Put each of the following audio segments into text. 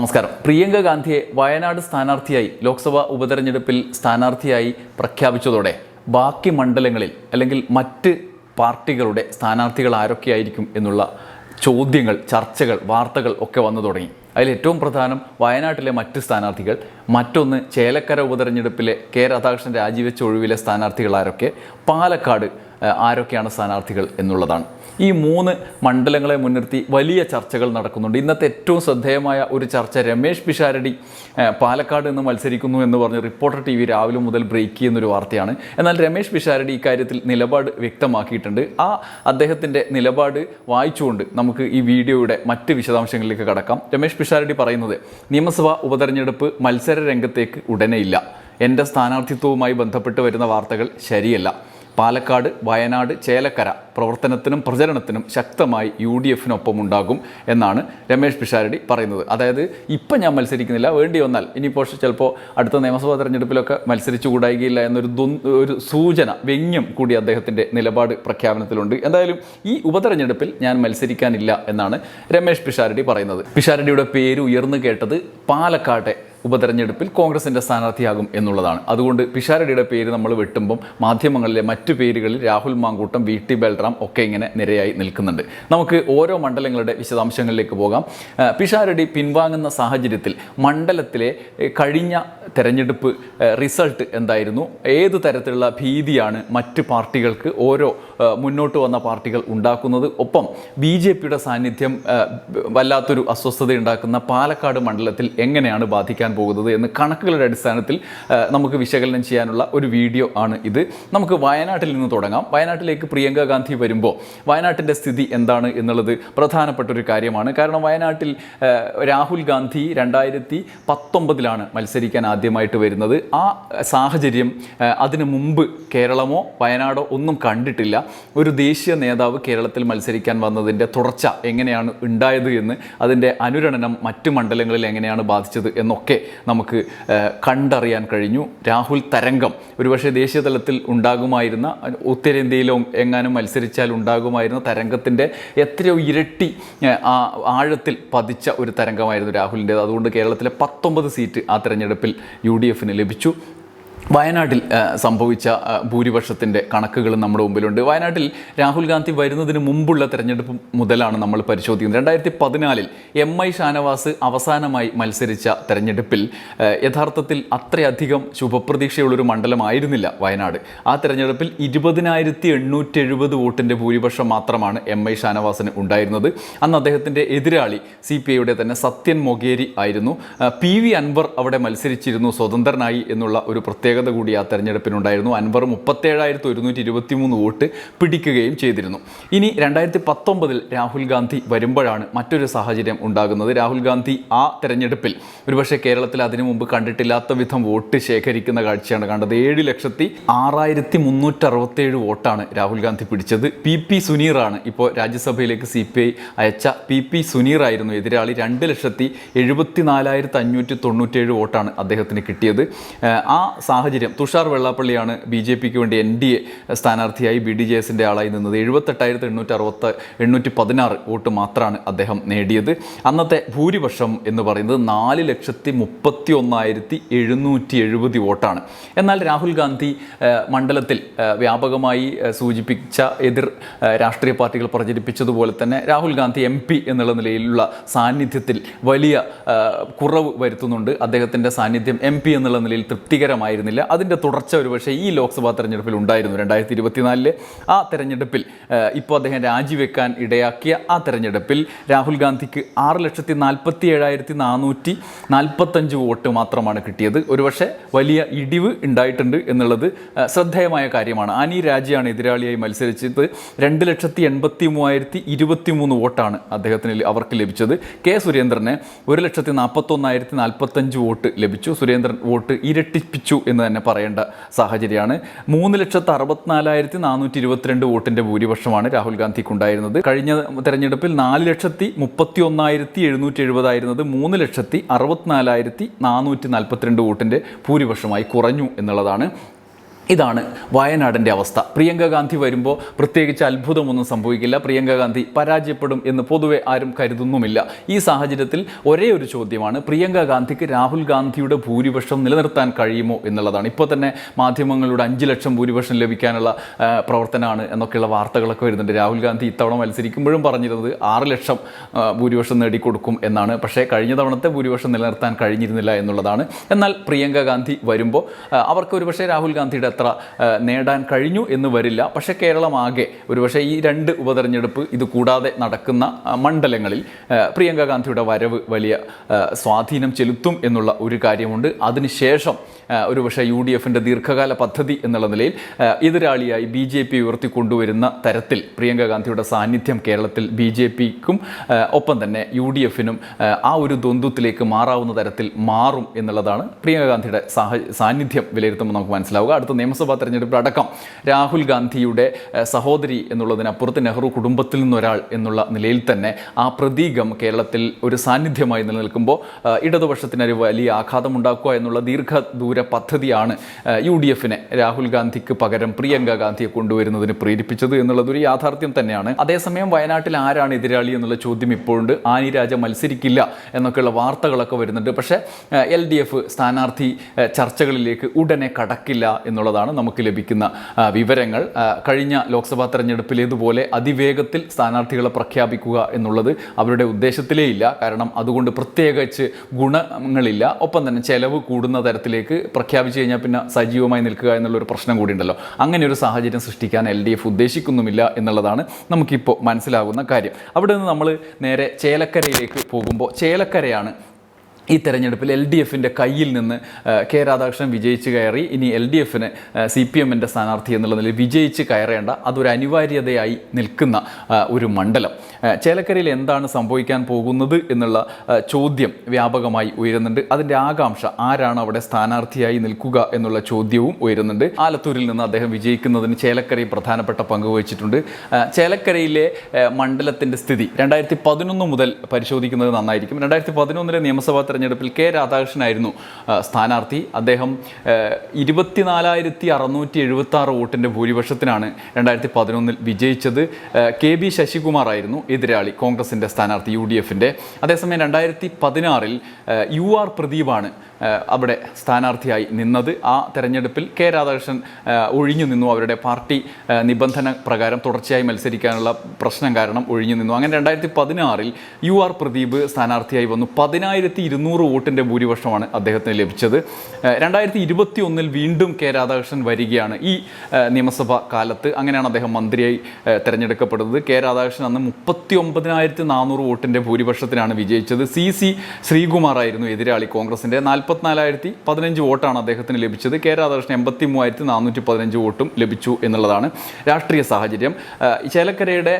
നമസ്കാരം. പ്രിയങ്ക ഗാന്ധിയെ വയനാട് സ്ഥാനാർത്ഥിയായി ലോക്സഭാ ഉപതെരഞ്ഞെടുപ്പിൽ സ്ഥാനാർത്ഥിയായി പ്രഖ്യാപിച്ചതോടെ ബാക്കി മണ്ഡലങ്ങളിൽ അല്ലെങ്കിൽ മറ്റ് പാർട്ടികളുടെ സ്ഥാനാർത്ഥികൾ ആരൊക്കെയായിരിക്കും എന്നുള്ള ചോദ്യങ്ങൾ ചർച്ചകൾ വാർത്തകൾ ഒക്കെ വന്നു തുടങ്ങി. അതിൽ ഏറ്റവും പ്രധാനം വയനാട്ടിലെ മറ്റ് സ്ഥാനാർത്ഥികൾ മറ്റൊന്ന് ചേലക്കര ഉപതെരഞ്ഞെടുപ്പിലെ കെ രാധാകൃഷ്ണൻ രാജിവെച്ച ഒഴിവിലെ സ്ഥാനാർത്ഥികൾ ആരൊക്കെ പാലക്കാട് ആരൊക്കെയാണ് സ്ഥാനാർത്ഥികൾ എന്നുള്ളതാണ്. ഈ മൂന്ന് മണ്ഡലങ്ങളെ മുൻനിർത്തി വലിയ ചർച്ചകൾ നടക്കുന്നുണ്ട്. ഇന്നത്തെ ഏറ്റവും ശ്രദ്ധേയമായ ഒരു ചർച്ച രമേശ് പിഷാരടി പാലക്കാട് നിന്ന് മത്സരിക്കുന്നു എന്ന് പറഞ്ഞ് റിപ്പോർട്ടർ ടി വി രാവിലെ മുതൽ ബ്രേക്ക് ചെയ്യുന്നൊരു വാർത്തയാണ്. എന്നാൽ രമേശ് പിഷാരടി ഇക്കാര്യത്തിൽ നിലപാട് വ്യക്തമാക്കിയിട്ടുണ്ട്. ആ അദ്ദേഹത്തിന്റെ നിലപാട് വായിച്ചുകൊണ്ട് നമുക്ക് ഈ വീഡിയോയുടെ മറ്റ് വിശദാംശങ്ങളിലേക്ക് കടക്കാം. രമേശ് പിഷാരടി പറയുന്നത് നിയമസഭാ ഉപതെരഞ്ഞെടുപ്പ് മത്സര രംഗത്തേക്ക് ഉടനെയില്ല എന്റെ സ്ഥാനാർത്ഥിത്വവുമായി ബന്ധപ്പെട്ട് വരുന്ന വാർത്തകൾ ശരിയല്ല. പാലക്കാട് വയനാട് ചേലക്കര പ്രവർത്തനത്തിനും പ്രചരണത്തിനും ശക്തമായി യു ഡി എഫിനൊപ്പം ഉണ്ടാകും എന്നാണ് രമേശ് പിഷാരടി പറയുന്നത്. അതായത് ഇപ്പം ഞാൻ മത്സരിക്കുന്നില്ല വേണ്ടി വന്നാൽ ഇനിയിപ്പോൾ ചിലപ്പോൾ അടുത്ത നിയമസഭാ തെരഞ്ഞെടുപ്പിലൊക്കെ മത്സരിച്ചു കൂടായികയില്ല എന്നൊരു ഒരു സൂചന വ്യംഗ്യം കൂടി അദ്ദേഹത്തിന്റെ നിലപാട് പ്രഖ്യാപനത്തിലുണ്ട്. എന്തായാലും ഈ ഉപതെരഞ്ഞെടുപ്പിൽ ഞാൻ മത്സരിക്കാനില്ല എന്നാണ് രമേശ് പിഷാരടി പറയുന്നത്. പിഷാരടിയുടെ പേര് ഉയർന്നു കേട്ടത് പാലക്കാട്ടെ ഉപതെരഞ്ഞെടുപ്പിൽ കോൺഗ്രസിന്റെ സ്ഥാനാർത്ഥിയാകും എന്നുള്ളതാണ്. അതുകൊണ്ട് പിഷാരടിയുടെ പേര് നമ്മൾ വെട്ടുമ്പം മാധ്യമങ്ങളിലെ മറ്റു പേരുകളിൽ രാഹുൽ മാങ്കൂട്ടം വി ടി ബൽറാം ഒക്കെ ഇങ്ങനെ നിരയായി നിൽക്കുന്നുണ്ട്. നമുക്ക് ഓരോ മണ്ഡലങ്ങളുടെ വിശദാംശങ്ങളിലേക്ക് പോകാം. പിഷാരടി പിൻവാങ്ങുന്ന സാഹചര്യത്തിൽ മണ്ഡലത്തിലെ കഴിഞ്ഞ തെരഞ്ഞെടുപ്പ് റിസൾട്ട് എന്തായിരുന്നു? ഏത് തരത്തിലുള്ള ഭീതിയാണ് മറ്റ് പാർട്ടികൾക്ക് ഓരോ മുന്നോട്ട് വന്ന പാർട്ടികൾ ഉണ്ടാക്കുന്നത്? ഒപ്പം ബി ജെ പിയുടെ സാന്നിധ്യം വല്ലാത്തൊരു അസ്വസ്ഥത ഉണ്ടാക്കുന്ന പാലക്കാട് മണ്ഡലത്തിൽ എങ്ങനെയാണ് ബാധിക്കാൻ പോകുന്നത് എന്ന് കണക്കുകളുടെ അടിസ്ഥാനത്തിൽ നമുക്ക് വിശകലനം ചെയ്യാനുള്ള ഒരു വീഡിയോ ആണ് ഇത്. നമുക്ക് വയനാട്ടിൽ നിന്ന് തുടങ്ങാം. വയനാട്ടിലേക്ക് പ്രിയങ്ക ഗാന്ധി വരുമ്പോൾ വയനാട്ടിന്റെ സ്ഥിതി എന്താണ് എന്നുള്ളത് പ്രധാനപ്പെട്ട ഒരു കാര്യമാണ്. കാരണം വയനാട്ടിൽ രാഹുൽ ഗാന്ധി രണ്ടായിരത്തി പത്തൊമ്പതിലാണ് മത്സരിക്കാൻ ആദ്യമായിട്ട് വരുന്നത്. ആ സാഹചര്യം അതിനു മുമ്പ് കേരളമോ വയനാടോ ഒന്നും കണ്ടിട്ടില്ല. ഒരു ദേശീയ നേതാവ് കേരളത്തിൽ മത്സരിക്കാൻ വന്നതിന്റെ തുടർച്ച എങ്ങനെയാണ് ഉണ്ടായത് എന്ന് അതിന്റെ അനുരണനം മറ്റു മണ്ഡലങ്ങളിൽ എങ്ങനെയാണ് ബാധിച്ചത് എന്നൊക്കെ നമുക്ക് കണ്ടറിയാൻ കഴിഞ്ഞു. രാഹുൽ തരംഗം ഒരുപക്ഷെ ദേശീയ തലത്തിൽ ഉണ്ടാകുമായിരുന്ന ഉത്തരേന്ത്യയിലോ എങ്ങാനും മത്സരിച്ചാൽ ഉണ്ടാകുമായിരുന്ന തരംഗത്തിന്റെ എത്രയോ ഇരട്ടി ആഴത്തിൽ പതിച്ച ഒരു തരംഗമായിരുന്നു രാഹുലിന്റേത്. അതുകൊണ്ട് കേരളത്തിലെ പത്തൊമ്പത് സീറ്റ് ആ തെരഞ്ഞെടുപ്പിൽ യു ലഭിച്ചു. വയനാട്ടിൽ സംഭവിച്ച ഭൂരിപക്ഷത്തിന്റെ കണക്കുകൾ നമ്മുടെ മുമ്പിലുണ്ട്. വയനാട്ടിൽ രാഹുൽ ഗാന്ധി വരുന്നതിന് മുമ്പുള്ള തെരഞ്ഞെടുപ്പ് മുതലാണ് നമ്മൾ പരിശോധിക്കുന്നത്. രണ്ടായിരത്തി പതിനാലിൽ എം ഐ ഷാനവാസ് അവസാനമായി മത്സരിച്ച തെരഞ്ഞെടുപ്പിൽ യഥാർത്ഥത്തിൽ അത്രയധികം ശുഭപ്രതീക്ഷയുള്ളൊരു മണ്ഡലമായിരുന്നില്ല വയനാട്. ആ തെരഞ്ഞെടുപ്പിൽ ഇരുപതിനായിരത്തി എണ്ണൂറ്റി എഴുപത് വോട്ടിന്റെ ഭൂരിപക്ഷം മാത്രമാണ് എം ഐ ഷാനവാസിന് ഉണ്ടായിരുന്നത്. അന്ന് അദ്ദേഹത്തിന്റെ എതിരാളി സി പി ഐയുടെ തന്നെ സത്യൻ മൊഗേരി ആയിരുന്നു. പി വി അൻവർ അവിടെ മത്സരിച്ചിരുന്നു സ്വതന്ത്രനായി എന്നുള്ള ഒരു പ്രത്യേകത കൂടി ആ തെരഞ്ഞെടുപ്പിനുണ്ടായിരുന്നു. അൻവർ മുപ്പത്തേഴായിരത്തി ഒരുന്നൂറ്റി ഇരുപത്തി മൂന്ന് വോട്ട് പിടിക്കുകയും ചെയ്തിരുന്നു. ഇനി രണ്ടായിരത്തി പത്തൊമ്പതിൽ രാഹുൽ ഗാന്ധി വരുമ്പോഴാണ് മറ്റൊരു സാഹചര്യം ഉണ്ടാകുന്നത്. രാഹുൽ ഗാന്ധി ആ തെരഞ്ഞെടുപ്പിൽ ഒരുപക്ഷെ കേരളത്തിൽ അതിനു മുമ്പ് കണ്ടിട്ടില്ലാത്ത വിധം വോട്ട് ശേഖരിക്കുന്ന കാഴ്ചയാണ് കണ്ടത്. ഏഴ് ലക്ഷത്തി ആറായിരത്തി മുന്നൂറ്റി അറുപത്തേഴ് വോട്ടാണ് രാഹുൽ ഗാന്ധി പിടിച്ചത്. പി പി സുനീറാണ് ഇപ്പോൾ രാജ്യസഭയിലേക്ക് സി പി ഐ അയച്ച പി പി സുനീറായിരുന്നു എതിരാളി. രണ്ട് ലക്ഷത്തി എഴുപത്തി നാലായിരത്തി അഞ്ഞൂറ്റി തൊണ്ണൂറ്റേഴ് വോട്ടാണ് അദ്ദേഹത്തിന് കിട്ടിയത്. ആ സാഹചര്യം തുഷാർ വെള്ളാപ്പള്ളിയാണ് ബി ജെ പിക്ക് വേണ്ടി എൻ ഡി എ സ്ഥാനാർത്ഥിയായി ബി ഡി ജെ എസിന്റെ ആളായി നിന്നത്. എഴുപത്തെട്ടായിരത്തി എണ്ണൂറ്റി അറുപത്തി എണ്ണൂറ്റി പതിനാറ് വോട്ട് മാത്രമാണ് അദ്ദേഹം നേടിയത്. അന്നത്തെ ഭൂരിപക്ഷം എന്ന് പറയുന്നത് നാല് ലക്ഷത്തി മുപ്പത്തി ഒന്നായിരത്തി എഴുന്നൂറ്റി എഴുപത് വോട്ടാണ്. എന്നാൽ രാഹുൽ ഗാന്ധി മണ്ഡലത്തിൽ വ്യാപകമായി സൂചിപ്പിച്ച എതിർ രാഷ്ട്രീയ പാർട്ടികൾ പ്രചരിപ്പിച്ചതുപോലെ തന്നെ രാഹുൽ ഗാന്ധി എം പി എന്നുള്ള നിലയിലുള്ള സാന്നിധ്യത്തിൽ വലിയ കുറവ് വരുത്തുന്നുണ്ട്. അദ്ദേഹത്തിന്റെ സാന്നിധ്യം എം പി എന്നുള്ള നിലയിൽ തൃപ്തികരമായിരുന്നില്ല അതിന്റെ തുടർച്ച ഒരുപക്ഷെ ഈ ലോക്സഭാ തെരഞ്ഞെടുപ്പിൽ ഉണ്ടായിരുന്നു രണ്ടായിരത്തി ഇരുപത്തിനാലിലെ. ആ തെരഞ്ഞെടുപ്പിൽ ഇപ്പോൾ അദ്ദേഹം രാജിവെക്കാൻ ഇടയാക്കിയ ആ തെരഞ്ഞെടുപ്പിൽ രാഹുൽ ഗാന്ധിക്ക് ആറ് ലക്ഷത്തി നാൽപ്പത്തി ഏഴായിരത്തി നാനൂറ്റി നാൽപ്പത്തഞ്ച് വോട്ട് മാത്രമാണ് കിട്ടിയത്. ഒരുപക്ഷെ വലിയ ഇടിവ് ഉണ്ടായിട്ടുണ്ട് എന്നുള്ളത് ശ്രദ്ധേയമായ കാര്യമാണ്. അനി രാജയാണ് എതിരാളിയായി മത്സരിച്ചത്. രണ്ട് ലക്ഷത്തി എൺപത്തി മൂവായിരത്തി ഇരുപത്തി മൂന്ന് വോട്ടാണ് അദ്ദേഹത്തിന് അവർക്ക് ലഭിച്ചത്. കെ സുരേന്ദ്രന് ഒരു ലക്ഷത്തി നാൽപ്പത്തൊന്നായിരത്തി നാൽപ്പത്തഞ്ച് വോട്ട് ലഭിച്ചു. സുരേന്ദ്രൻ വോട്ട് ഇരട്ടിപ്പിച്ചു എന്ന് തന്നെ പറയേണ്ട സാഹചര്യമാണ്. മൂന്ന് ലക്ഷത്തി അറുപത്തിനാലായിരത്തി നാനൂറ്റി ഇരുപത്തിരണ്ട് വോട്ടിന്റെ ഭൂരിപക്ഷമാണ് രാഹുൽ ഗാന്ധിക്ക് ഉണ്ടായിരുന്നത് കഴിഞ്ഞ തെരഞ്ഞെടുപ്പിൽ നാല് ലക്ഷത്തി മുപ്പത്തി ഒന്നായിരത്തി എഴുന്നൂറ്റി എഴുപതായിരുന്നത് മൂന്ന് ലക്ഷത്തി അറുപത്തിനാലായിരത്തി നാനൂറ്റി നാൽപ്പത്തിരണ്ട് വോട്ടിന്റെ ഭൂരിപക്ഷമായി കുറഞ്ഞു എന്നുള്ളതാണ്. ഇതാണ് വയനാടിന്റെ അവസ്ഥ. പ്രിയങ്ക ഗാന്ധി വരുമ്പോൾ പ്രത്യേകിച്ച് അത്ഭുതമൊന്നും സംഭവിക്കില്ല. പ്രിയങ്ക ഗാന്ധി പരാജയപ്പെടും എന്ന് പൊതുവെ ആരും കരുതുന്നുമില്ല. ഈ സാഹചര്യത്തിൽ ഒരേ ഒരു ചോദ്യമാണ് പ്രിയങ്ക ഗാന്ധിക്ക് രാഹുൽ ഗാന്ധിയുടെ ഭൂരിപക്ഷം നിലനിർത്താൻ കഴിയുമോ എന്നുള്ളതാണ്. ഇപ്പോൾ തന്നെ മാധ്യമങ്ങളുടെ അഞ്ച് ലക്ഷം ഭൂരിപക്ഷം ലഭിക്കാനുള്ള പ്രവർത്തനമാണ് എന്നൊക്കെയുള്ള വാർത്തകളൊക്കെ വരുന്നുണ്ട്. രാഹുൽ ഗാന്ധി ഇത്തവണ മത്സരിക്കുമ്പോഴും പറഞ്ഞിരുന്നത് ആറ് ലക്ഷം ഭൂരിപക്ഷം നേടിക്കൊടുക്കും എന്നാണ്. പക്ഷേ കഴിഞ്ഞ തവണത്തെ ഭൂരിപക്ഷം നിലനിർത്താൻ കഴിഞ്ഞിരുന്നില്ല എന്നുള്ളതാണ്. എന്നാൽ പ്രിയങ്ക ഗാന്ധി വരുമ്പോൾ അവർക്ക് ഒരുപക്ഷെ രാഹുൽ ഗാന്ധിയുടെ അത്ര നേടാൻ കഴിഞ്ഞു എന്ന് വരില്ല. പക്ഷേ കേരളമാകെ ഒരുപക്ഷെ ഈ രണ്ട് ഉപതെരഞ്ഞെടുപ്പ് ഇത് കൂടാതെ നടക്കുന്ന മണ്ഡലങ്ങളിൽ പ്രിയങ്ക ഗാന്ധിയുടെ വരവ് വലിയ സ്വാധീനം ചെലുത്തും എന്നുള്ള ഒരു കാര്യമുണ്ട്. അതിനുശേഷം ഒരുപക്ഷെ യു ഡി എഫിന്റെ ദീർഘകാല പദ്ധതി എന്നുള്ള നിലയിൽ എതിരാളിയായി ബി ജെ പി ഉയർത്തിക്കൊണ്ടുവരുന്ന തരത്തിൽ പ്രിയങ്ക ഗാന്ധിയുടെ സാന്നിധ്യം കേരളത്തിൽ ബി ജെ പിക്കും ഒപ്പം തന്നെ യു ഡി എഫിനും ആ ഒരു ദ്വന്ദ്വത്തിലേക്ക് മാറാവുന്ന തരത്തിൽ മാറും എന്നുള്ളതാണ് പ്രിയങ്ക ഗാന്ധിയുടെ സാഹ സാന്നിധ്യം വിലയിരുത്തുമ്പോൾ നമുക്ക് മനസ്സിലാവുക. അടുത്ത നിയമസഭാ തെരഞ്ഞെടുപ്പിൽ അടക്കം രാഹുൽ ഗാന്ധിയുടെ സഹോദരി എന്നുള്ളതിനപ്പുറത്ത് നെഹ്റു കുടുംബത്തിൽ നിന്നൊരാൾ എന്നുള്ള നിലയിൽ തന്നെ ആ പ്രതീകം കേരളത്തിൽ ഒരു സാന്നിധ്യമായി നിലനിൽക്കുമ്പോൾ ഇടതുപക്ഷത്തിനൊരു വലിയ ആഘാതമുണ്ടാക്കുക എന്നുള്ള ദീർഘദൂര പദ്ധതിയാണ് യു ഡി എഫിനെ രാഹുൽ ഗാന്ധിക്ക് പകരം പ്രിയങ്ക ഗാന്ധിയെ കൊണ്ടുവരുന്നതിന് പ്രേരിപ്പിച്ചത് എന്നുള്ളതൊരു യാഥാർത്ഥ്യം തന്നെയാണ്. അതേസമയം വയനാട്ടിൽ ആരാണ് എതിരാളി എന്നുള്ള ചോദ്യം ഇപ്പോഴുണ്ട്. ആനി രാജ മത്സരിക്കില്ല എന്നൊക്കെയുള്ള വാർത്തകളൊക്കെ വരുന്നുണ്ട്. പക്ഷേ എൽ ഡി എഫ് സ്ഥാനാർത്ഥി ചർച്ചകളിലേക്ക് ഉടനെ കടക്കില്ല എന്നുള്ളതാണ് നമുക്ക് ലഭിക്കുന്ന വിവരങ്ങൾ. കഴിഞ്ഞ ലോക്സഭാ തെരഞ്ഞെടുപ്പിലേതുപോലെ അതിവേഗത്തിൽ സ്ഥാനാർത്ഥികളെ പ്രഖ്യാപിക്കുക എന്നുള്ളത് അവരുടെ ഉദ്ദേശത്തിലേ ഇല്ല കാരണം അതുകൊണ്ട് പ്രത്യേകിച്ച് ഗുണങ്ങളില്ല. ഒപ്പം തന്നെ ചെലവ് കൂടുന്ന തരത്തിലേക്ക് പ്രഖ്യാപിച്ചു കഴിഞ്ഞാൽ പിന്നെ സജീവമായി നിൽക്കുക എന്നുള്ളൊരു പ്രശ്നം കൂടി ഉണ്ടല്ലോ അങ്ങനെ ഒരു സാഹചര്യം സൃഷ്ടിക്കാൻ എൽ ഡി എഫ് ഉദ്ദേശിക്കുന്നുമില്ല എന്നുള്ളതാണ് നമുക്കിപ്പോൾ മനസ്സിലാകുന്ന കാര്യം. അവിടെ നിന്ന് നമ്മൾ നേരെ ചേലക്കരയിലേക്ക് പോകുമ്പോൾ ചേലക്കരയാണ് ഈ തെരഞ്ഞെടുപ്പിൽ എൽ ഡി എഫിന്റെ കയ്യിൽ നിന്ന് കെ രാധാകൃഷ്ണൻ വിജയിച്ച് കയറി ഇനി എൽ ഡി എഫിന് സി പി എമ്മിന്റെ സ്ഥാനാർത്ഥി എന്നുള്ള നിലയിൽ വിജയിച്ച് കയറേണ്ട അതൊരു അനിവാര്യതയായി നിൽക്കുന്ന ഒരു മണ്ഡലം. ചേലക്കരയിൽ എന്താണ് സംഭവിക്കാൻ പോകുന്നത് എന്നുള്ള ചോദ്യം വ്യാപകമായി ഉയരുന്നുണ്ട്. അതിന്റെ ആകാംക്ഷ ആരാണ് അവിടെ സ്ഥാനാർത്ഥിയായി നിൽക്കുക എന്നുള്ള ചോദ്യവും ഉയരുന്നുണ്ട്. ആലത്തൂരിൽ നിന്ന് അദ്ദേഹം വിജയിക്കുന്നതിന് ചേലക്കരയിൽ പ്രധാനപ്പെട്ട പങ്ക് വഹിച്ചിട്ടുണ്ട്. ചേലക്കരയിലെ മണ്ഡലത്തിന്റെ സ്ഥിതി രണ്ടായിരത്തി പതിനൊന്ന് മുതൽ പരിശോധിക്കുന്നത് നന്നായിരിക്കും. രണ്ടായിരത്തി പതിനൊന്നിലെ നിയമസഭാ തെരഞ്ഞെടുപ്പിൽ കെ രാധാകൃഷ്ണനായിരുന്നു സ്ഥാനാർത്ഥി. അദ്ദേഹം ഇരുപത്തിനാലായിരത്തി അറുന്നൂറ്റി എഴുപത്തി ആറ് വോട്ടിന്റെ ഭൂരിപക്ഷത്തിനാണ് രണ്ടായിരത്തി പതിനൊന്നിൽ വിജയിച്ചത് കെ ബി ശശികുമാർ ആയിരുന്നു എതിരാളി കോൺഗ്രസിന്റെ സ്ഥാനാർത്ഥി യു ഡി എഫിന്റെ അതേസമയം രണ്ടായിരത്തി പതിനാറിൽ യു ആർ പ്രദീപാണ് അവിടെ സ്ഥാനാർത്ഥിയായി നിന്നത്. ആ തെരഞ്ഞെടുപ്പിൽ കെ രാധാകൃഷ്ണൻ ഒഴിഞ്ഞു നിന്നു. അവരുടെ പാർട്ടി നിബന്ധന പ്രകാരം തുടർച്ചയായി മത്സരിക്കാനുള്ള പ്രശ്നം കാരണം ഒഴിഞ്ഞു നിന്നു. അങ്ങനെ രണ്ടായിരത്തി പതിനാറിൽ യു ആർ പ്രദീപ് സ്ഥാനാർത്ഥിയായി വന്നു. പതിനായിരത്തി ഇരുന്നൂറ് വോട്ടിന്റെ ഭൂരിപക്ഷമാണ് അദ്ദേഹത്തിന് ലഭിച്ചത്. രണ്ടായിരത്തി ഇരുപത്തി ഒന്നിൽ വീണ്ടും കെ രാധാകൃഷ്ണൻ വരികയാണ് ഈ നിയമസഭാ കാലത്ത്. അങ്ങനെയാണ് അദ്ദേഹം മന്ത്രിയായി തിരഞ്ഞെടുക്കപ്പെടുന്നത്. കെ രാധാകൃഷ്ണൻ അന്ന് മുപ്പത്തി ഒമ്പതിനായിരത്തി നാനൂറ് വോട്ടിന്റെ ഭൂരിപക്ഷത്തിനാണ് വിജയിച്ചത്. സി സി ശ്രീകുമാറായിരുന്നു എതിരാളി കോൺഗ്രസിന്റെ നാൽപ്പത്തിനാലായിരത്തി പതിനഞ്ച് വോട്ടാണ് അദ്ദേഹത്തിന് ലഭിച്ചത്. കെ രാധാകൃഷ്ണൻ എൺപത്തി മൂവായിരത്തി നാനൂറ്റി പതിനഞ്ച് വോട്ടും ലഭിച്ചു എന്നുള്ളതാണ് രാഷ്ട്രീയ സാഹചര്യം. ചേലക്കരയുടെ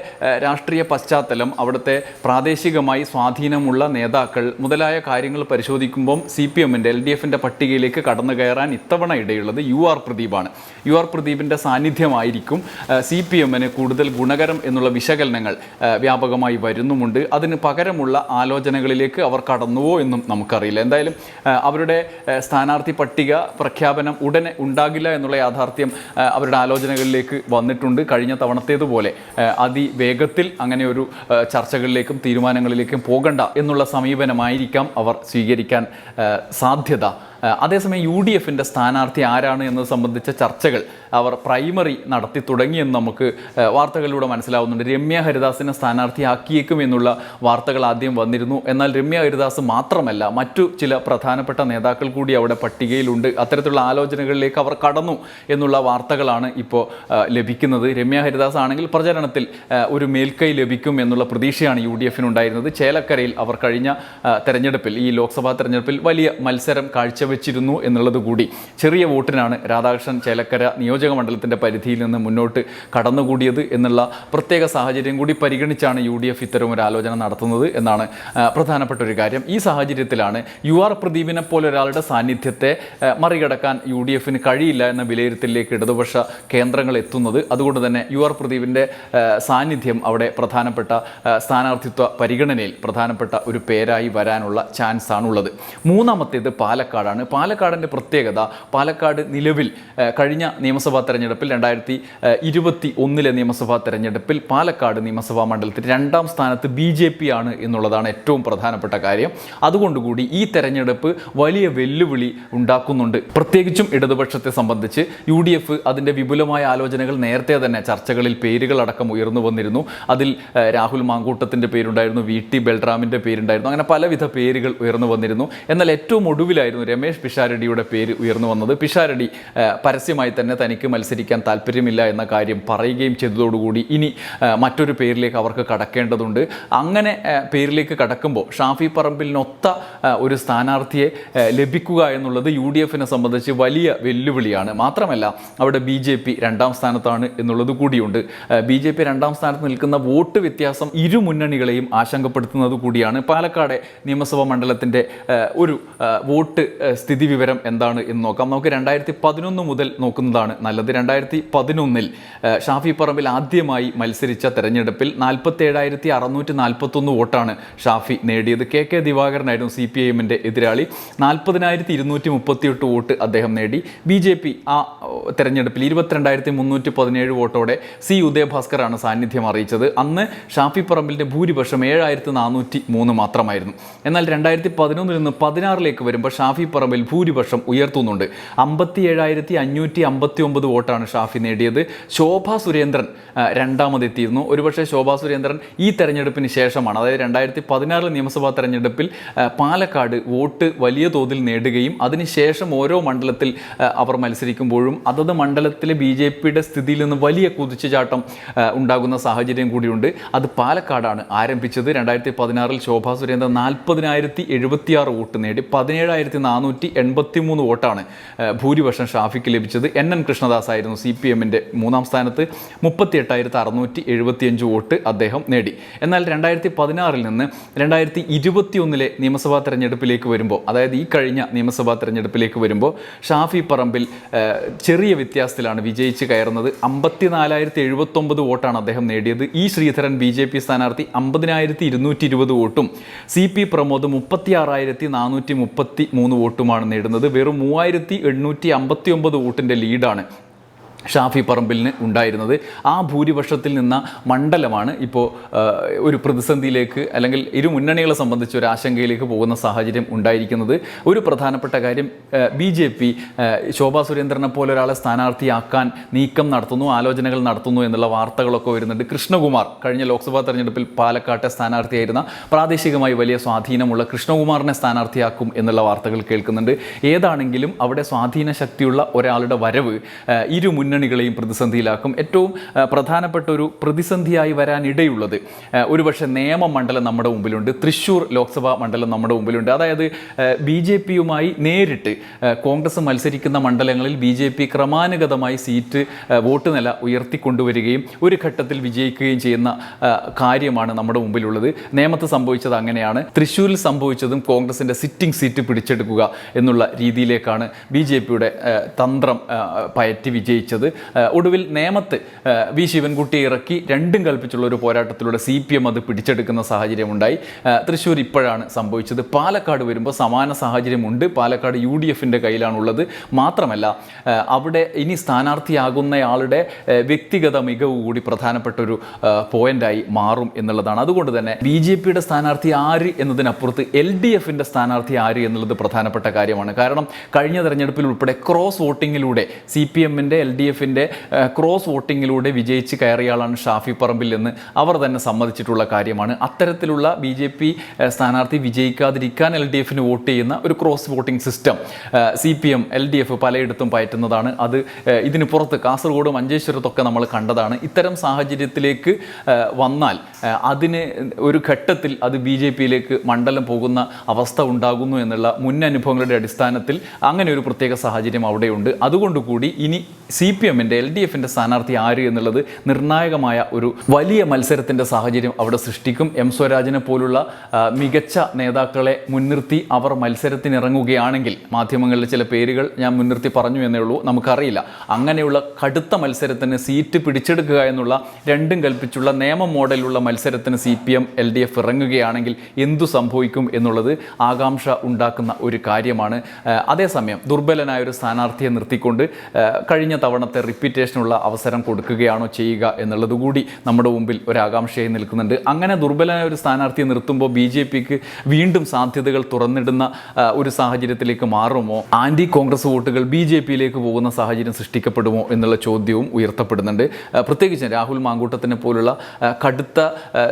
രാഷ്ട്രീയ പശ്ചാത്തലം അവിടുത്തെ പ്രാദേശികമായി സ്വാധീനമുള്ള നേതാക്കൾ മുതലായ കാര്യങ്ങൾ പരിശോധിക്കുമ്പം സി പി എമ്മിന്റെ എൽ ഡി എഫിന്റെ പട്ടികയിലേക്ക് കടന്നു കയറാൻ ഇത്തവണ ഇടയുള്ളത് യു ആർ പ്രദീപാണ്. യു ആർ പ്രദീപിന്റെ സാന്നിധ്യമായിരിക്കും സി പി എമ്മിന് കൂടുതൽ ഗുണകരം എന്നുള്ള വിശകലനങ്ങൾ വ്യാപകമായി വരുന്നുമുണ്ട്. അതിന് പകരമുള്ള ആലോചനകളിലേക്ക് അവർ കടന്നുവോ എന്നും നമുക്കറിയില്ല. എന്തായാലും ആ, അവരുടെ സ്ഥാനാർത്ഥി പട്ടിക പ്രഖ്യാപനം ഉടനെ ഉണ്ടാകില്ല എന്നുള്ള യാഥാർത്ഥ്യം അവരുടെ ആലോചനകളിലേക്ക് വന്നിട്ടുണ്ട്. കഴിഞ്ഞ തവണത്തേതുപോലെ അതിവേഗത്തിൽ അങ്ങനെ ഒരു ചർച്ചകളിലേക്കും തീരുമാനങ്ങളിലേക്കും പോകണ്ട എന്നുള്ള സമീപനമായിരിക്കാം അവർ സ്വീകരിക്കാൻ സാധ്യത അതേസമയം യു ഡി എഫിന്റെ സ്ഥാനാർത്ഥി ആരാണ് എന്നത് സംബന്ധിച്ച ചർച്ചകൾ അവർ പ്രൈമറി നടത്തി തുടങ്ങിയെന്ന് നമുക്ക് വാർത്തകളിലൂടെ മനസ്സിലാവുന്നുണ്ട്. രമ്യ ഹരിദാസിനെ സ്ഥാനാർത്ഥിയാക്കിയേക്കും എന്നുള്ള വാർത്തകൾ ആദ്യം വന്നിരുന്നു. എന്നാൽ രമ്യ ഹരിദാസ് മാത്രമല്ല മറ്റു ചില പ്രധാനപ്പെട്ട നേതാക്കൾ കൂടി അവിടെ പട്ടികയിലുണ്ട്. അത്തരത്തിലുള്ള ആലോചനകളിലേക്ക് അവർ കടന്നു എന്നുള്ള വാർത്തകളാണ് ഇപ്പോൾ ലഭിക്കുന്നത്. രമ്യ ഹരിദാസ് ആണെങ്കിൽ പ്രചരണത്തിൽ ഒരു മേൽക്കൈ ലഭിക്കും എന്നുള്ള പ്രതീക്ഷയാണ് യു ഡി എഫിനുണ്ടായിരുന്നത് ചേലക്കരയിൽ അവർ കഴിഞ്ഞ തെരഞ്ഞെടുപ്പിൽ ഈ ലോക്സഭാ തെരഞ്ഞെടുപ്പിൽ വലിയ മത്സരം കാഴ്ചവെച്ചിരുന്നു എന്നുള്ളത് കൂടി. ചെറിയ വോട്ടിനാണ് രാധാകൃഷ്ണൻ ചേലക്കര നിയോജക മണ്ഡലത്തിന്റെ പരിധിയിൽ നിന്ന് മുന്നോട്ട് കടന്നുകൂടിയത് എന്നുള്ള പ്രത്യേക സാഹചര്യം കൂടി പരിഗണിച്ചാണ് യു ഡി എഫ് ഇത്തരം ഒരു ആലോചന നടത്തുന്നത് എന്നാണ് പ്രധാനപ്പെട്ട ഒരു കാര്യം. ഈ സാഹചര്യത്തിലാണ് യു ആർ പ്രദീപിനെ പോലെ ഒരാളുടെ സാന്നിധ്യത്തെ മറികടക്കാൻ യു ഡി എഫിന് കഴിയില്ല എന്ന വിലയിരുത്തലിലേക്ക് ഇടതുപക്ഷ കേന്ദ്രങ്ങൾ എത്തുന്നത്. അതുകൊണ്ട് തന്നെ യു ആർ പ്രദീപിന്റെ സാന്നിധ്യം അവിടെ പ്രധാനപ്പെട്ട സ്ഥാനാർത്ഥിത്വ പരിഗണനയിൽ പ്രധാനപ്പെട്ട ഒരു പേരായി വരാനുള്ള ചാൻസ് ആണുള്ളത് മൂന്നാമത്തേത് പാലക്കാടാണ്. പാലക്കാടാണ് പാലക്കാടിന്റെ പ്രത്യേകത പാലക്കാട് നിലവിൽ കഴിഞ്ഞ നിയമസഭാ തെരഞ്ഞെടുപ്പിൽ രണ്ടായിരത്തി ഇരുപത്തി ഒന്നിലെ നിയമസഭാ തെരഞ്ഞെടുപ്പിൽ പാലക്കാട് നിയമസഭാ മണ്ഡലത്തിൽ രണ്ടാം സ്ഥാനത്ത് ബി ജെ പി ആണ് എന്നുള്ളതാണ് ഏറ്റവും പ്രധാനപ്പെട്ട കാര്യം. അതുകൊണ്ടുകൂടി ഈ തെരഞ്ഞെടുപ്പ് വലിയ വെല്ലുവിളി ഉണ്ടാക്കുന്നുണ്ട്. പ്രത്യേകിച്ചും ഇടതുപക്ഷത്തെ സംബന്ധിച്ച് യു ഡി എഫ് അതിന്റെ വിപുലമായ ആലോചനകൾ നേരത്തെ തന്നെ ചർച്ചകളിൽ പേരുകളടക്കം ഉയർന്നു വന്നിരുന്നു. അതിൽ രാഹുൽ മാങ്കൂട്ടത്തിന്റെ പേരുണ്ടായിരുന്നു വി ടി ബൽറാമിന്റെ പേരുണ്ടായിരുന്നു. അങ്ങനെ പലവിധ പേരുകൾ ഉയർന്നു വന്നിരുന്നു. എന്നാൽ ഏറ്റവും ഒടുവിലായിരുന്നു രമേശ് പിഷാരടിയുടെ പേര് ഉയർന്നു വന്നത്. പിഷാരടി പരസ്യമായി തന്നെ തനിക്ക് മത്സരിക്കാൻ താല്പര്യമില്ല എന്ന കാര്യം പറയുകയും ചെയ്തതോടുകൂടി ഇനി മറ്റൊരു പേരിലേക്ക് അവർക്ക് കടക്കേണ്ടതുണ്ട്. അങ്ങനെ പേരിലേക്ക് കടക്കുമ്പോൾ ഷാഫി പറമ്പിലിനൊത്ത ഒരു സ്ഥാനാർത്ഥിയെ ലഭിക്കുക എന്നുള്ളത് യു ഡി എഫിനെ സംബന്ധിച്ച് വലിയ വെല്ലുവിളിയാണ്. മാത്രമല്ല അവിടെ ബി ജെ പി രണ്ടാം സ്ഥാനത്താണ് എന്നുള്ളത് കൂടിയുണ്ട്. ബി ജെ പി രണ്ടാം സ്ഥാനത്ത് നിൽക്കുന്ന വോട്ട് വ്യത്യാസം ഇരു മുന്നണികളെയും ആശങ്കപ്പെടുത്തുന്നത് കൂടിയാണ്. പാലക്കാട് നിയമസഭാ മണ്ഡലത്തിന്റെ ഒരു വോട്ട് സ്ഥിതി വിവരം എന്താണ് എന്ന് നോക്കാം. നമുക്ക് രണ്ടായിരത്തി പതിനൊന്ന് മുതൽ നോക്കുന്നതാണ് നല്ലത്. രണ്ടായിരത്തി പതിനൊന്നിൽ ഷാഫി പറമ്പിൽ ആദ്യമായി മത്സരിച്ച തെരഞ്ഞെടുപ്പിൽ നാൽപ്പത്തി ഏഴായിരത്തി അറുന്നൂറ്റി നാൽപ്പത്തൊന്ന് വോട്ടാണ് ഷാഫി നേടിയത്. കെ കെ ദിവാകരനായിരുന്നു സി പി എമ്മിന്റെ എതിരാളി. നാൽപ്പതിനായിരത്തി ഇരുന്നൂറ്റി മുപ്പത്തിയെട്ട് വോട്ട് അദ്ദേഹം നേടി. ബി ജെ പി ആ തെരഞ്ഞെടുപ്പിൽ ഇരുപത്തിരണ്ടായിരത്തി മുന്നൂറ്റി പതിനേഴ് വോട്ടോടെ സി ഉദയഭാസ്കറാണ് സാന്നിധ്യം അറിയിച്ചത്. അന്ന് ഷാഫി പറമ്പിലിന്റെ ഭൂരിപക്ഷം ഏഴായിരത്തി നാനൂറ്റി മൂന്ന് മാത്രമായിരുന്നു. എന്നാൽ രണ്ടായിരത്തി പതിനൊന്നിൽ നിന്ന് പതിനാറിലേക്ക് വരുമ്പോൾ ഷാഫി പറമ്പിൽ ഭൂരിപക്ഷം ഉയർത്തുന്നുണ്ട്. അമ്പത്തി ഏഴായിരത്തി അഞ്ഞൂറ്റി അമ്പത്തി ഒമ്പത് വോട്ടാണ് ഷാഫി നേടിയത്. ശോഭ സുരേന്ദ്രൻ രണ്ടാമതെത്തിയിരുന്നു. ഒരുപക്ഷെ ശോഭ സുരേന്ദ്രൻ ഈ തെരഞ്ഞെടുപ്പിന് ശേഷമാണ് അതായത് രണ്ടായിരത്തി പതിനാറിലെ നിയമസഭാ തെരഞ്ഞെടുപ്പിൽ പാലക്കാട് വോട്ട് വലിയ തോതിൽ നേടുകയും അതിനുശേഷം ഓരോ മണ്ഡലത്തിൽ അവർ മത്സരിക്കുമ്പോഴും അതത് മണ്ഡലത്തിലെ ബി ജെ പിയുടെ സ്ഥിതിയിൽ നിന്ന് വലിയ കുതിച്ചുചാട്ടം ഉണ്ടാകുന്ന സാഹചര്യം കൂടിയുണ്ട്. അത് പാലക്കാടാണ് ആരംഭിച്ചത്. രണ്ടായിരത്തി പതിനാറിൽ ശോഭാ സുരേന്ദ്രൻ നാൽപ്പതിനായിരത്തി എഴുപത്തിയാറ് വോട്ട് നേടി. പതിനേഴായിരത്തി നാനൂറ്റി എൺപത്തി മൂന്ന് വോട്ടാണ് ഭൂരിപക്ഷം ഷാഫിക്ക് ലഭിച്ചത്. എൻ എൻ കൃഷ്ണദാസ് ആയിരുന്നു സി പി എമ്മിന്റെ മൂന്നാം സ്ഥാനത്ത്. മുപ്പത്തി എട്ടായിരത്തി അറുന്നൂറ്റി എഴുപത്തിയഞ്ച് വോട്ട് അദ്ദേഹം നേടി. എന്നാൽ രണ്ടായിരത്തി പതിനാറിൽ നിന്ന് രണ്ടായിരത്തി ഇരുപത്തി ഒന്നിലെ നിയമസഭാ തെരഞ്ഞെടുപ്പിലേക്ക് വരുമ്പോൾ അതായത് ഈ കഴിഞ്ഞ നിയമസഭാ തെരഞ്ഞെടുപ്പിലേക്ക് വരുമ്പോൾ ഷാഫി പറമ്പിൽ ചെറിയ വ്യത്യാസത്തിലാണ് വിജയിച്ച് കയറുന്നത്. അമ്പത്തിനാലായിരത്തി എഴുപത്തൊമ്പത് വോട്ടാണ് അദ്ദേഹം നേടിയത്. E Sreedharan B J P സ്ഥാനാർത്ഥി അമ്പതിനായിരത്തി ഇരുന്നൂറ്റി ഇരുപത് വോട്ടും. സി പി പ്രമോദ് മുപ്പത്തി ആറായിരത്തി നാനൂറ്റി മുപ്പത്തി മൂന്ന് വോട്ടുമാണ് നേടുന്നത്. വെറും മൂവായിരത്തി എണ്ണൂറ്റി അമ്പത്തി ഒമ്പത് വോട്ടിന്റെ ലീഡാണ് ഷാഫി പറമ്പിലിന് ഉണ്ടായിരുന്നത്. ആ ഭൂരിപക്ഷത്തിൽ നിന്ന മണ്ഡലമാണ് ഇപ്പോൾ ഒരു പ്രതിസന്ധിയിലേക്ക് അല്ലെങ്കിൽ ഇരു മുന്നണികളെ സംബന്ധിച്ച് ഒരു ആശങ്കയിലേക്ക് പോകുന്ന സാഹചര്യം ഉണ്ടായിരിക്കുന്നത്. ഒരു പ്രധാനപ്പെട്ട കാര്യം ബി ജെ പി ശോഭാ സുരേന്ദ്രനെ പോലെ ഒരാളെ സ്ഥാനാർത്ഥിയാക്കാൻ നീക്കം നടത്തുന്നു ആലോചനകൾ നടത്തുന്നു എന്നുള്ള വാർത്തകളൊക്കെ വരുന്നുണ്ട്. കൃഷ്ണകുമാർ കഴിഞ്ഞ ലോക്സഭാ തെരഞ്ഞെടുപ്പിൽ പാലക്കാട്ടെ സ്ഥാനാർത്ഥിയായിരുന്ന പ്രാദേശികമായി വലിയ സ്വാധീനമുള്ള കൃഷ്ണകുമാറിനെ സ്ഥാനാർത്ഥിയാക്കും എന്നുള്ള വാർത്തകൾ കേൾക്കുന്നുണ്ട്. ഏതാണെങ്കിലും അവിടെ സ്വാധീന ശക്തിയുള്ള ഒരാളുടെ വരവ് ഇരു മുന്നണികളെയും പ്രതിസന്ധിയിലാക്കും. ഏറ്റവും പ്രധാനപ്പെട്ട ഒരു പ്രതിസന്ധിയായി വരാനിടയുള്ളത് ഒരുപക്ഷെ നിയമ മണ്ഡലം നമ്മുടെ മുമ്പിലുണ്ട് തൃശ്ശൂർ ലോക്സഭാ മണ്ഡലം നമ്മുടെ മുമ്പിലുണ്ട്. അതായത് ബി ജെ പിയുമായി നേരിട്ട് കോൺഗ്രസ് മത്സരിക്കുന്ന മണ്ഡലങ്ങളിൽ ബി ജെ പി ക്രമാനുഗതമായി സീറ്റ് വോട്ട് നില ഉയർത്തിക്കൊണ്ടുവരികയും ഒരു ഘട്ടത്തിൽ വിജയിക്കുകയും ചെയ്യുന്ന കാര്യമാണ് നമ്മുടെ മുമ്പിലുള്ളത്. നേമത്ത് സംഭവിച്ചത് അങ്ങനെയാണ്. തൃശ്ശൂരിൽ സംഭവിച്ചതും കോൺഗ്രസിന്റെ സിറ്റിംഗ് സീറ്റ് പിടിച്ചെടുക്കുക എന്നുള്ള രീതിയിലേക്കാണ് ബി ജെ പിയുടെ തന്ത്രം പയറ്റി വിജയിച്ചത്. ആ, ഒടുവിൽ നേമത്ത് വി. ശിവൻകുട്ടിയെ ഇറക്കി രണ്ടും കൽപ്പിച്ചുള്ള ഒരു പോരാട്ടത്തിലൂടെ സി. പി. എം അത് പിടിച്ചെടുക്കുന്ന സാഹചര്യമുണ്ടായി. തൃശ്ശൂർ ഇപ്പോഴാണ് സംഭവിച്ചത്. പാലക്കാട് വരുമ്പോൾ സമാന സാഹചര്യമുണ്ട്. പാലക്കാട് യു ഡി എഫിന്റെ കയ്യിലാണുള്ളത്. മാത്രമല്ല അവിടെ ഇനി സ്ഥാനാർത്ഥിയാകുന്നയാളുടെ വ്യക്തിഗത മികവ് കൂടി പ്രധാനപ്പെട്ട ഒരു പോയിന്റായി മാറും എന്നുള്ളതാണ്. അതുകൊണ്ട് തന്നെ ബി. ജെ. പിയുടെ സ്ഥാനാർത്ഥി ആര് എന്നതിനപ്പുറത്ത് എൽ ഡി എഫിന്റെ സ്ഥാനാർത്ഥി ആര് എന്നുള്ളത് പ്രധാനപ്പെട്ട കാര്യമാണ്. കാരണം കഴിഞ്ഞ തെരഞ്ഞെടുപ്പിൽ ഉൾപ്പെടെ ക്രോസ് വോട്ടിങ്ങിലൂടെ സി. പി. എമ്മിന്റെ എൽ ഡി എഫിന്റെ ക്രോസ് വോട്ടിങ്ങിലൂടെ വിജയിച്ച് കയറിയ ആളാണ് ഷാഫി പറമ്പിൽ എന്ന് അവർ തന്നെ സമ്മതിച്ചിട്ടുള്ള കാര്യമാണ്. അത്തരത്തിലുള്ള ബി ജെ പി സ്ഥാനാർത്ഥി വിജയിക്കാതിരിക്കാൻ എൽ ഡി എഫിന് വോട്ട് ചെയ്യുന്ന ഒരു cross voting system C P M L D F പലയിടത്തും പയറ്റുന്നതാണ്. അത് ഇതിന് പുറത്ത് കാസർഗോഡ് മഞ്ചേശ്വരത്തൊക്കെ നമ്മൾ കണ്ടതാണ്. ഇത്തരം സാഹചര്യത്തിലേക്ക് വന്നാൽ അതിന് ഒരു ഘട്ടത്തിൽ അത് ബി ജെ പിയിലേക്ക് മണ്ഡലം പോകുന്ന അവസ്ഥ ഉണ്ടാകുന്നു എന്നുള്ള മുൻ അനുഭവങ്ങളുടെ അടിസ്ഥാനത്തിൽ അങ്ങനെ ഒരു പ്രത്യേക സാഹചര്യം അവിടെയുണ്ട്. അതുകൊണ്ട് കൂടി ഇനി സി പി എമ്മിന്റെ എൽ ഡി എഫിന്റെ സ്ഥാനാർത്ഥി ആര് എന്നുള്ളത് നിർണായകമായ ഒരു വലിയ മത്സരത്തിന്റെ സാഹചര്യം അവിടെ സൃഷ്ടിക്കും. എം സ്വരാജിനെ പോലുള്ള മികച്ച നേതാക്കളെ മുൻനിർത്തി അവർ മത്സരത്തിനിറങ്ങുകയാണെങ്കിൽ മാധ്യമങ്ങളിലെ ചില പേരുകൾ ഞാൻ മുൻനിർത്തി പറഞ്ഞു എന്നേ ഉള്ളൂ. നമുക്കറിയില്ല. അങ്ങനെയുള്ള കടുത്ത മത്സരത്തിന് സീറ്റ് പിടിച്ചെടുക്കുക എന്നുള്ള രണ്ടും കൽപ്പിച്ചുള്ള നിയമ മോഡലുള്ള മത്സരത്തിന് C P M L D F ഇറങ്ങുകയാണെങ്കിൽ എന്തു സംഭവിക്കും എന്നുള്ളത് ആകാംക്ഷ ഉണ്ടാക്കുന്ന ഒരു കാര്യമാണ്. അതേസമയം ദുർബലനായ ഒരു സ്ഥാനാർത്ഥിയെ നിർത്തിക്കൊണ്ട് കഴിഞ്ഞ കഴിഞ്ഞ തവണത്തെ റിപ്പീറ്റേഷനുള്ള അവസരം കൊടുക്കുകയാണോ ചെയ്യുക എന്നുള്ളത് കൂടി നമ്മുടെ മുമ്പിൽ ഒരു ആകാംക്ഷയായി നിൽക്കുന്നുണ്ട്. അങ്ങനെ ദുർബലനായ ഒരു സ്ഥാനാർത്ഥിയെ നിർത്തുമ്പോൾ ബി ജെ പിക്ക് വീണ്ടും സാധ്യതകൾ തുറന്നിടുന്ന ഒരു സാഹചര്യത്തിലേക്ക് മാറുമോ? ആന്റി കോൺഗ്രസ് വോട്ടുകൾ ബി ജെ പിയിലേക്ക് പോകുന്ന സാഹചര്യം സൃഷ്ടിക്കപ്പെടുമോ എന്നുള്ള ചോദ്യവും ഉയർത്തപ്പെടുന്നുണ്ട്. പ്രത്യേകിച്ച് രാഹുൽ മാങ്കൂട്ടത്തിനെ പോലുള്ള കടുത്ത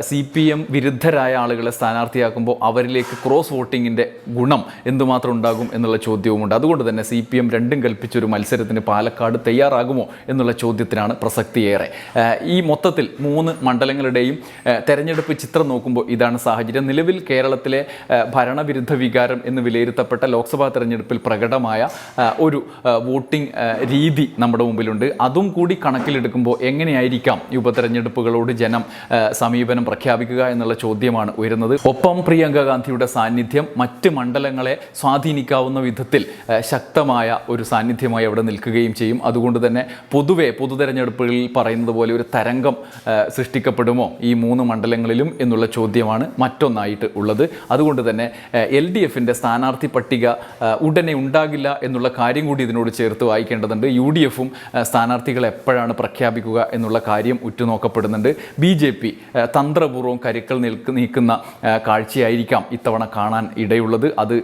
സി പി എം വിരുദ്ധരായ ആളുകളെ സ്ഥാനാർത്ഥിയാക്കുമ്പോൾ അവരിലേക്ക് ക്രോസ് വോട്ടിങ്ങിന്റെ ഗുണം എന്തുമാത്രം ഉണ്ടാകും എന്നുള്ള ചോദ്യവുമുണ്ട്. അതുകൊണ്ട് തന്നെ സി പി എം രണ്ടും കൽപ്പിച്ചൊരു മത്സരത്തിന് പാലക്കാട് തയ്യാറാകുമോ എന്നുള്ള ചോദ്യത്തിനാണ് പ്രസക്തിയേറെ. ഈ മൊത്തത്തിൽ മൂന്ന് മണ്ഡലങ്ങളുടെയും തെരഞ്ഞെടുപ്പ് ചിത്രം നോക്കുമ്പോൾ ഇതാണ് സാഹചര്യം. നിലവിൽ കേരളത്തിലെ ഭരണവിരുദ്ധ വികാരം എന്ന് വിലയിരുത്തപ്പെട്ട ലോക്സഭാ തെരഞ്ഞെടുപ്പിൽ പ്രകടമായ ഒരു വോട്ടിംഗ് രീതി നമ്മുടെ മുമ്പിലുണ്ട്. അതും കൂടി കണക്കിലെടുക്കുമ്പോൾ എങ്ങനെയായിരിക്കാം ഉപതെരഞ്ഞെടുപ്പുകളോട് ജനം സമീപനം പ്രഖ്യാപിക്കുക എന്നുള്ള ചോദ്യമാണ് ഉയരുന്നത്. ഒപ്പം പ്രിയങ്ക ഗാന്ധിയുടെ സാന്നിധ്യം മറ്റ് മണ്ഡലങ്ങളെ സ്വാധീനിക്കാവുന്ന വിധത്തിൽ ശക്തമായ ഒരു സാന്നിധ്യമായി അവിടെ നിൽക്കുകയും ചെയ്യും. അതുകൊണ്ട് തന്നെ പൊതുവെ പൊതു തെരഞ്ഞെടുപ്പുകളിൽ പറയുന്നത് പോലെ ഒരു തരംഗം സൃഷ്ടിക്കപ്പെടുമോ ഈ മൂന്ന് മണ്ഡലങ്ങളിലും എന്നുള്ള ചോദ്യമാണ് മറ്റൊന്നായിട്ട് ഉള്ളത്. അതുകൊണ്ട് തന്നെ എൽ ഡി എഫിന്റെ സ്ഥാനാർത്ഥി പട്ടിക ഉടനെ ഉണ്ടാകില്ല എന്നുള്ള കാര്യം കൂടി ഇതിനോട് ചേർത്ത് വായിക്കേണ്ടതുണ്ട്. യു ഡി എഫും സ്ഥാനാർത്ഥികൾ എപ്പോഴാണ് പ്രഖ്യാപിക്കുക എന്നുള്ള കാര്യം ഉറ്റുനോക്കപ്പെടുന്നുണ്ട്. ബി ജെ പി തന്ത്രപൂർവം കരുക്കൾ നിൽക്ക് നീക്കുന്ന കാഴ്ചയായിരിക്കാം ഇത്തവണ കാണാൻ ഇടയുള്ളത്. അത്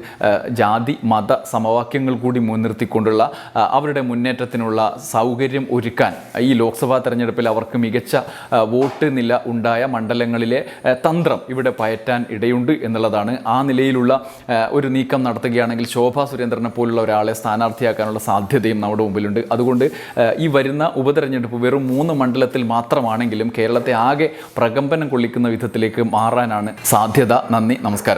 ജാതി മത സമവാക്യങ്ങൾ കൂടി മുൻനിർത്തിക്കൊണ്ടുള്ള അവരുടെ മുന്നേറ്റത്തിനുള്ള സൗകര്യം ഒരുക്കാൻ. ഈ ലോക്സഭാ തെരഞ്ഞെടുപ്പിൽ അവർക്ക് മികച്ച വോട്ട് നില ഉണ്ടായ മണ്ഡലങ്ങളിലെ തന്ത്രം ഇവിടെ പയറ്റാൻ ഇടയുണ്ട് എന്നുള്ളതാണ്. ആ നിലയിലുള്ള ഒരു നീക്കം നടത്തുകയാണെങ്കിൽ ശോഭാ സുരേന്ദ്രനെ പോലുള്ള ഒരാളെ സ്ഥാനാർത്ഥിയാക്കാനുള്ള സാധ്യതയും നമ്മുടെ മുമ്പിലുണ്ട്. അതുകൊണ്ട് ഈ വരുന്ന ഉപതെരഞ്ഞെടുപ്പ് വെറും മൂന്ന് മണ്ഡലത്തിൽ മാത്രമാണെങ്കിലും കേരളത്തെ ആകെ പ്രകമ്പനം കൊള്ളിക്കുന്ന വിധത്തിലേക്ക് മാറാനാണ് സാധ്യത. നന്ദി നമസ്കാരം.